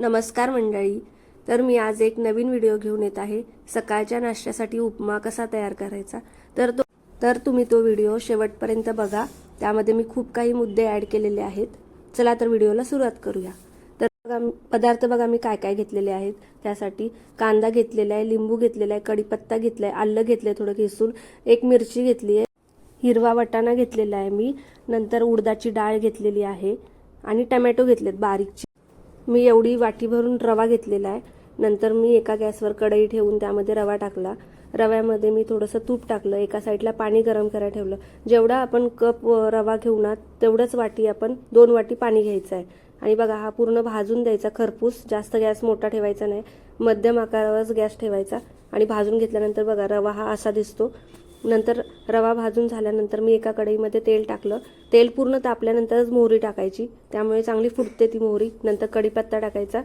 नमस्कार मंडळी. तर मी आज एक नवीन व्हिडिओ घेऊन येत आहे. सकाळच्या नाश्त्यासाठी उपमा कसा तयार करायचा? तर तो तर तुम्ही तो व्हिडिओ शेवटपर्यंत बघा. त्यामध्ये मी खूप काही मुद्दे ॲड केलेले आहेत. चला तर व्हिडिओला सुरुवात करूया. तर बघा पदार्थ बघा मी काय काय घेतलेले आहेत. त्यासाठी कांदा घेतलेला आहे लिंबू घेतलेला आहे कढीपत्ता घेतला आहे आलं घेतलं आहे थोडं किसून एक मिरची घेतली आहे हिरवा वटाणा घेतलेला आहे मी नंतर उडदाची डाळ घेतलेली आहे आणि टमॅटो घेतलेत बारीकचे मी एवढी वाटी भरून रवा घेतलेला आहे. नंतर मी एका गॅसवर कढई ठेवून त्यामध्ये रवा टाकला. रव्यामध्ये मी थोडंसं तूप टाकलं. एका साईडला पाणी गरम करायला ठेवलं. जेवढा आपण कप रवा घेऊ ना तेवढंच वाटी आपण दोन वाटी पाणी घ्यायचं आहे. आणि बघा हा पूर्ण भाजून द्यायचा खरपूस. जास्त गॅस मोठा ठेवायचा नाही. मध्यम आकारावरच गॅस ठेवायचा आणि भाजून घेतल्यानंतर बघा रवा हा असा दिसतो. नंतर रवा भाजून झाल्यानंतर मी एका कढईमध्ये तेल टाकलं. तेल पूर्ण तापल्यानंतरच मोहरी टाकायची. त्यामुळे चांगली फुटते ती मोहरी. नंतर कढीपत्ता टाकायचा.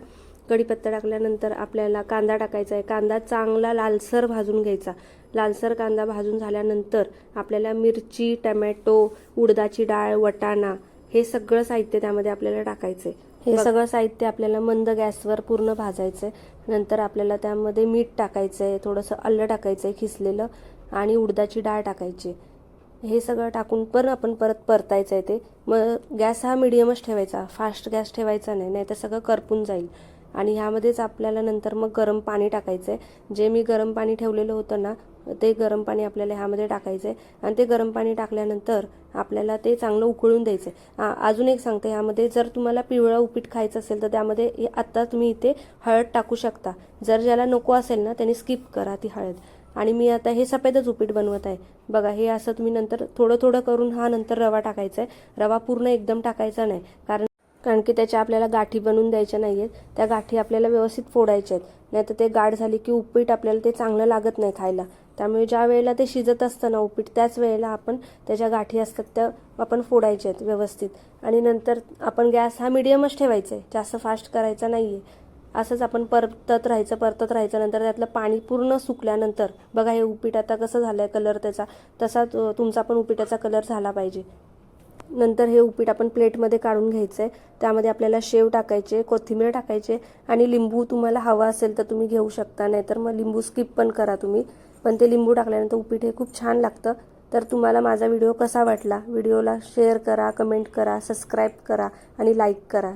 कढीपत्ता टाकल्यानंतर आपल्याला कांदा टाकायचा आहे. कांदा चांगला लालसर भाजून घ्यायचा. लालसर कांदा भाजून झाल्यानंतर आपल्याला मिरची टमॅटो उडदाची डाळ वटाणा हे सगळं साहित्य त्यामध्ये आपल्याला टाकायचं आहे हे सगळं साहित्य आपल्याला मंद गॅसवर पूर्ण भाजायचं आहे नंतर आपल्याला त्यामध्ये मीठ टाकायचं आहे थोडंसं आलं टाकायचं आहे खिसलेलं. आणि उडदाची डाळ टाकायची. हे सगळं टाकून पण आपण परत परतायचं आहे ते. मग गॅस हा मिडियमच ठेवायचा. फास्ट गॅस ठेवायचा नाही नाही तर सगळं करपून जाईल. आणि ह्यामध्येच आपल्याला नंतर मग गरम पाणी टाकायचं आहे जे मी गरम पाणी ठेवलेलं होतं ना ते गरम पाणी आपल्याला ह्यामध्ये टाकायचं आहे आणि ते गरम पाणी टाकल्यानंतर आपल्याला ते चांगलं उकळून द्यायचं आहे अजून एक सांगते ह्यामध्ये जर तुम्हाला पिवळं उपीट खायचं असेल तर त्यामध्ये आत्ता तुम्ही इथे हळद टाकू शकता. जर ज्याला नको असेल ना त्याने स्किप करा ती हळद. आणि मी आता हे सफेदच उपीट बनवत आहे. बघा हे असं तुम्ही नंतर थोडं थोडं करून हा नंतर रवा टाकायचा आहे रवा पूर्ण एकदम टाकायचा नाही कारण कारण की त्याच्या आपल्याला गाठी बनवून द्यायच्या नाही आहेत त्या गाठी आपल्याला व्यवस्थित फोडायच्या आहेत नाही तर ते गाठ झाली की उपीट आपल्याला ते चांगलं लागत नाही खायला. त्यामुळे ज्या वेळेला ते शिजत असतं ना उपीट त्याच वेळेला आपण त्याच्या गाठी असतात त्या आपण फोडायच्या आहेत व्यवस्थित. आणि नंतर आपण गॅस हा मिडियमच ठेवायचा आहे जास्त फास्ट करायचा नाही आहे असंच आपण परतत राहायचं परतत राहायचं नंतर त्यातलं पाणी पूर्ण सुकल्यानंतर बघा हे उपीट आता कसं झालं आहे कलर त्याचा. तसा तुमचा पण उपिटाचा कलर झाला पाहिजे. नंतर हे उपीट आपण प्लेटमध्ये काढून घ्यायचं आहे त्यामध्ये आपल्याला शेव टाकायचे कोथिंबीर टाकायचे आणि लिंबू तुम्हाला हवा असेल तर तुम्ही घेऊ शकता. नाहीतर मग लिंबू स्किप पण करा तुम्ही. पण ते लिंबू टाकल्यानंतर उपीट हे खूप छान लागतं. तर तुम्हाला माझा व्हिडिओ कसा वाटला? व्हिडिओला शेअर करा कमेंट करा सबस्क्राईब करा आणि लाईक करा.